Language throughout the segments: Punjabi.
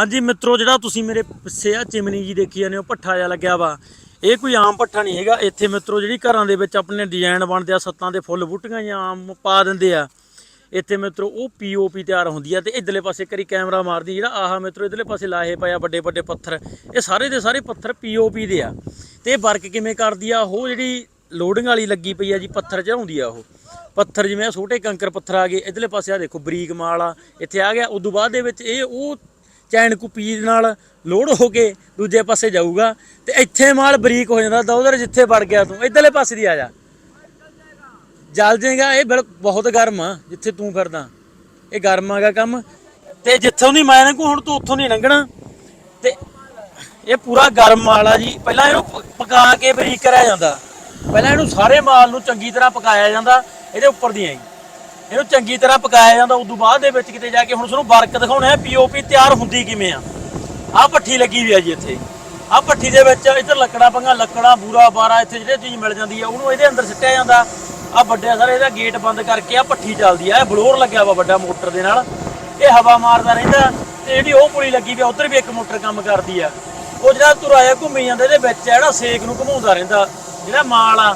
ਹਾਂਜੀ ਮਿੱਤਰੋ, ਜਿਹੜਾ ਤੁਸੀਂ ਮੇਰੇ ਪਿੱਛੇ ਆ ਚਿਮਨੀ ਜੀ ਦੇਖੀ ਜਾਂਦੇ ਹੋ ਪੱਠਾ ਜਿਹਾ ਲੱਗਿਆ ਵਾ। ਇਹ ਕੋਈ ਆਮ ਪੱਠਾ ਨਹੀਂ ਹੈਗਾ। ਇੱਥੇ ਮਿੱਤਰੋ, ਜਿਹੜੀ ਘਰਾਂ ਦੇ ਵਿੱਚ ਆਪਣੇ ਡਿਜ਼ਾਈਨ ਬਣਦੇ ਆ, ਸੱਤਾਂ ਦੇ ਫੁੱਲ ਬੂਟੀਆਂ ਜਾਂ ਆਮ ਪਾ ਦਿੰਦੇ ਆ। ਇੱਥੇ ਮਿੱਤਰੋ, ਉਹ ਪੀਓਪੀ ਤਿਆਰ ਹੁੰਦੀ ਆ ਤੇ ਇਧਰਲੇ ਪਾਸੇ ਕਰੀ ਕੈਮਰਾ ਮਾਰਦੀ, ਜਿਹੜਾ ਆਹਾ ਮਿੱਤਰੋ, ਇਧਰਲੇ ਪਾਸੇ ਲਾਹੇ ਪਏ ਆ ਵੱਡੇ ਵੱਡੇ ਪੱਥਰ। ਇਹ ਸਾਰੇ ਦੇ ਸਾਰੇ ਪੱਥਰ ਪੀਓਪੀ ਦੇ ਆ। ਤੇ ਇਹ ਵਰਕ ਕਿਵੇਂ ਕਰਦੀ ਆ, ਉਹ ਜਿਹੜੀ ਲੋਡਿੰਗ ਵਾਲੀ ਲੱਗੀ ਪਈ ਆ ਜੀ, ਪੱਥਰ ਚੜਾਉਂਦੀ ਆ ਉਹ। ਪੱਥਰ ਜਿਵੇਂ ਆਹ ਛੋਟੇ ਕੰਕਰ ਪੱਥਰ ਆ ਗਏ, ਇਧਰਲੇ ਪਾਸੇ ਆ ਦੇਖੋ, ਬਰੀਕ ਮਾਲ ਆ। ਇੱਥੇ ਆ ਗਿਆ, ਉਦੋਂ ਬਾਅਦ ਦੇ ਵਿੱਚ ਇਹ ਉਹ ਚੈਨ ਕੁਪੀ ਨਾਲ ਲੋਡ ਹੋ ਕੇ ਦੂਜੇ ਪਾਸੇ ਜਾਊਗਾ ਤੇ ਇੱਥੇ ਮਾਲ ਬਰੀਕ ਹੋ ਜਾਂਦਾ, ਤਾਂ ਉਧਰ ਜਿੱਥੇ ਵੜ ਗਿਆ ਤੂੰ, ਇਧਰਲੇ ਪਾਸੇ ਦੀ ਆ ਜਾ। ਜਲ ਜਾਏਗਾ ਇਹ ਬਿਲ- ਬਹੁਤ ਗਰਮ ਆ, ਜਿੱਥੇ ਤੂੰ ਫਿਰਦਾ। ਇਹ ਗਰਮ ਆਗਾ ਕੰਮ। ਤੇ ਜਿੱਥੋਂ ਦੀ ਮੈਂ ਲੰਘੂ, ਹੁਣ ਤੂੰ ਉੱਥੋਂ ਨਹੀਂ ਲੰਘਣਾ। ਤੇ ਇਹ ਪੂਰਾ ਗਰਮ ਮਾਲ ਆ ਜੀ। ਪਹਿਲਾਂ ਇਹਨੂੰ ਪਕਾ ਕੇ ਬਰੀਕ ਕਰਿਆ ਜਾਂਦਾ। ਪਹਿਲਾਂ ਇਹਨੂੰ ਸਾਰੇ ਮਾਲ ਨੂੰ ਚੰਗੀ ਤਰ੍ਹਾਂ ਪਕਾਇਆ ਜਾਂਦਾ, ਇਹਦੇ ਉੱਪਰ ਦੀਆਂ ਹੀ ਇਹਨੂੰ ਚੰਗੀ ਤਰ੍ਹਾਂ ਪਕਾਇਆ ਜਾਂਦਾ, ਉਦੋਂ ਬਾਅਦ ਦੇ ਵਿੱਚ ਕਿਤੇ ਜਾ ਕੇ ਹੁਣ ਤੁਹਾਨੂੰ ਵਰਕ ਦਿਖਾਉਣਾ ਹੈ ਪੀਓਪੀ ਤਿਆਰ ਹੁੰਦੀ ਕਿਵੇਂ ਆ। ਆਹ ਭੱਠੀ ਲੱਗੀ ਵੀ ਆ ਜੀ ਇੱਥੇ। ਆਹ ਭੱਠੀ ਦੇ ਵਿੱਚ ਇੱਧਰ ਲੱਕੜਾਂ ਪੰਗਾ, ਲੱਕੜਾਂ, ਬੂਰਾ, ਬਾਰਾ, ਇੱਥੇ ਜਿਹੜੇ ਚੀਜ਼ ਮਿਲ ਜਾਂਦੀ ਆ, ਉਹਨੂੰ ਇਹਦੇ ਅੰਦਰ ਸਿੱਟਿਆ ਜਾਂਦਾ। ਆ ਵੱਡੇ ਸਾਰੇ ਇਹਦਾ ਗੇਟ ਬੰਦ ਕਰਕੇ ਆ ਭੱਠੀ ਚੱਲਦੀ ਆ, ਇਹ ਬਲੋਰ ਲੱਗਿਆ ਵਾ ਵੱਡਾ ਮੋਟਰ ਦੇ ਨਾਲ। ਇਹ ਹਵਾ ਮਾਰਦਾ ਰਹਿੰਦਾ, ਤੇ ਜਿਹੜੀ ਉਹ ਪੁਲੀ ਲੱਗੀ ਵੀ ਉਧਰ ਵੀ ਇੱਕ ਮੋਟਰ ਕੰਮ ਕਰਦੀ ਆ। ਉਹ ਜਿਹੜਾ ਤੁਰਾਇਆ ਘੁੰਮੀ ਜਾਂਦਾ, ਇਹਦੇ ਵਿੱਚ ਆ ਜਿਹੜਾ ਸੇਕ ਨੂੰ ਘੁਮਾਉਂਦਾ ਰਹਿੰਦਾ, ਜਿਹੜਾ ਮਾਲ ਆ,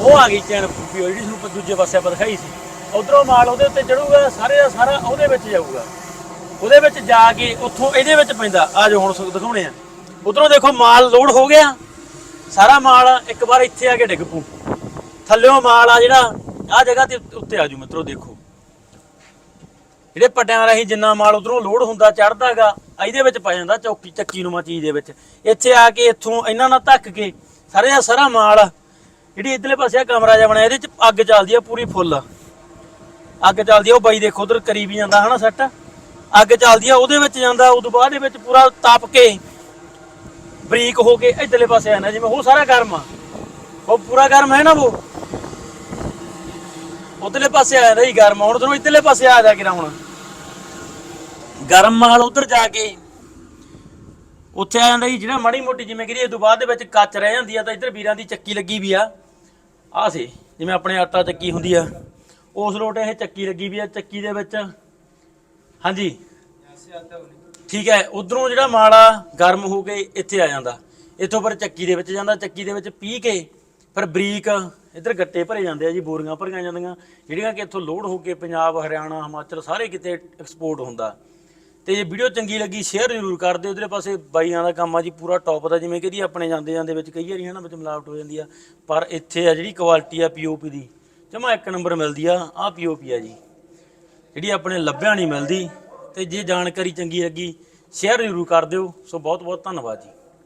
ਉਹ ਆ ਗਈ ਚੈਨ ਫੂਪੀ ਹੋਈ, ਜਿਹੜੀ ਤੁਹਾਨੂੰ ਦੂਜੇ ਪਾਸੇ ਆਪਾਂ ਦਿਖਾਈ ਸੀ। ਉਧਰੋਂ ਮਾਲ ਉਹਦੇ ਉੱਤੇ ਚੜੂਗਾ, ਸਾਰੇ ਦਾ ਸਾਰਾ ਉਹਦੇ ਵਿੱਚ ਜਾਊਗਾ। ਉਹਦੇ ਵਿੱਚ ਜਾ ਕੇ ਉੱਥੋਂ ਇਹਦੇ ਵਿੱਚ ਪੈਂਦਾ। ਆ ਜੋ ਹੁਣ ਦਿਖਾਉਣੇ ਆ। ਉਧਰੋਂ ਦੇਖੋ ਮਾਲ ਲੋਡ ਹੋ ਗਿਆ। ਸਾਰਾ ਮਾਲ ਇੱਕ ਵਾਰ ਇੱਥੇ ਆ ਕੇ ਡਿੱਗ ਪੂ ਥੱਲਿਓਂ ਮਾਲ ਆ ਜਿਹੜਾ, ਆ ਜਗ੍ਹਾ ਤੇ ਉੱਤੇ ਆ ਜੂ ਮਿੱਤਰੋ, ਦੇਖੋ। ਜਿਹੜੇ ਪੱਟਿਆਂ ਰਾਹੀਂ ਜਿੰਨਾ ਮਾਲ ਉਧਰੋਂ ਲੋਡ ਹੁੰਦਾ ਚੜਦਾਗਾ ਇਹਦੇ ਵਿੱਚ ਪੈ ਜਾਂਦਾ ਚੌਕੀ, ਚੱਕੀ ਨੂੰ ਮਾ ਚੀਜ਼ ਦੇ ਵਿੱਚ। ਇੱਥੇ ਆ ਕੇ ਇੱਥੋਂ ਇਹਨਾਂ ਨਾਲ ਧੱਕ ਕੇ ਸਾਰੇ ਦਾ ਸਾਰਾ ਮਾਲ, ਜਿਹੜੀ ਇਧਰਲੇ ਪਾਸੇ ਆ ਕਮਰਾ ਜਿਹਾ ਬਣਿਆ, ਇਹਦੇ ਚ ਅੱਗ ਚੱਲਦੀ ਆ ਪੂਰੀ ਫੁੱਲ। ਅੱਗ ਚੱਲਦੀ ਆ, ਉਹ ਬਾਈ ਦੇਖੋ ਉਧਰ ਕਰੀ ਵੀ ਜਾਂਦਾ ਹਨਾ ਸੱਟ। ਅੱਗ ਚੱਲਦੀ ਆ, ਉਹਦੇ ਵਿੱਚ ਜਾਂਦਾ, ਉਦੋਂ ਬਾਅਦ ਦੇ ਵਿੱਚ ਪੂਰਾ ਤਪ ਕੇ ਬਰੀਕ ਹੋ ਕੇ ਇਧਰਲੇ ਪਾਸੇ ਆਣਾ ਜਿਵੇਂ ਉਹ ਸਾਰਾ ਗਰਮ ਆ। ਉਹ ਪੂਰਾ ਗਰਮ ਹੈ ਨਾ ਉਹ? ਉਧਰਲੇ ਪਾਸੇ ਆ ਜਾਂਦਾ ਗਰਮ, ਹੁਣ ਤੈਨੂੰ ਇਧਰਲੇ ਪਾਸੇ ਆ ਜਾ ਕੇ ਹੁਣ। ਗਰਮ ਮਾਲ ਉਧਰ ਜਾ ਕੇ। ਉੱਥੇ ਆ ਜਾਂਦਾ ਜੀ, ਜਿਹੜਾ ਮਾੜੀ ਮੋਟੀ ਜਿਵੇਂ ਕਰੀਏ ਤੋਂ ਬਾਅਦ ਦੇ ਵਿੱਚ ਕੱਚ ਰਹਿ ਜਾਂਦੀ ਆ, ਤਾਂ ਇੱਧਰ ਵੀਰਾਂ ਦੀ ਚੱਕੀ ਲੱਗੀ ਵੀ ਆ। ਆ ਸੀ, ਜਿਵੇਂ ਆਪਣੇ ਆਟਾ ਚੱਕੀ ਹੁੰਦੀ ਆ। ਉਸ ਲੋਟ ਇਹ ਚੱਕੀ ਲੱਗੀ ਵੀ ਆ, ਚੱਕੀ ਦੇ ਵਿੱਚ। ਹਾਂਜੀ। ਠੀਕ ਹੈ, ਉਧਰੋਂ ਜਿਹੜਾ ਮਾਲ ਆ ਗਰਮ ਹੋ ਕੇ ਇੱਥੇ ਆ ਜਾਂਦਾ। ਇੱਥੋਂ ਪਰ ਚੱਕੀ ਦੇ ਵਿੱਚ ਜਾਂਦਾ, ਚੱਕੀ ਦੇ ਵਿੱਚ ਪੀ ਕੇ ਫਿਰ ਬਰੀਕ ਇੱਧਰ ਗੱਟੇ ਭਰੇ ਜਾਂਦੇ ਆ ਜੀ, ਬੋਰੀਆਂ ਭਰੀਆਂ ਜਾਂਦੀਆਂ। ਜਿਹੜੀਆਂ ਕਿ ਇੱਥੋਂ ਲੋਡ ਹੋ ਕੇ ਪੰਜਾਬ, ਹਰਿਆਣਾ, ਹਿਮਾਚਲ ਸਾਰੇ ਕਿਤੇ ਐਕਸਪੋਰਟ ਹੁੰਦਾ। ਤੇ ਜੇ ਵੀਡੀਓ ਚੰਗੀ ਲੱਗੀ ਸ਼ੇਅਰ ਜ਼ਰੂਰ ਕਰ ਦਿਓ। ਉਧਰੇ ਪਾਸੇ ਬਾਈਆਂ ਦਾ ਕੰਮ ਆ ਜੀ, ਪੂਰਾ ਟੌਪ ਦਾ, ਜਿਵੇਂ ਕਿ ਆਪਣੇ ਜਾਂਦੇ ਜਾਂਦੇ ਵਿੱਚ ਕਈ ਵਾਰੀ ਹਨਾ ਵਿੱਚ ਮਿਲਾਵਟ ਹੋ ਜਾਂਦੀ ਆ। ਪਰ ਇੱਥੇ ਆ ਜਿਹੜੀ ਕੁਆਲਿਟੀ ਆ ਪੀਓਪੀ ਦੀ। ਜਮਾ ਇੱਕ ਨੰਬਰ ਮਿਲਦੀ ਆ ਆ ਪੀਓਪੀ ਆ ਜੀ। ਜਿਹੜੀ ਆਪਣੇ ਲੱਭਿਆ ਨਹੀਂ ਮਿਲਦੀ, ਤੇ ਜੇ ਜਾਣਕਾਰੀ ਚੰਗੀ ਲੱਗੀ ਸ਼ੇਅਰ ਜ਼ਰੂਰ ਕਰ ਦਿਓ। ਸੋ ਬਹੁਤ ਬਹੁਤ ਧੰਨਵਾਦ ਜੀ।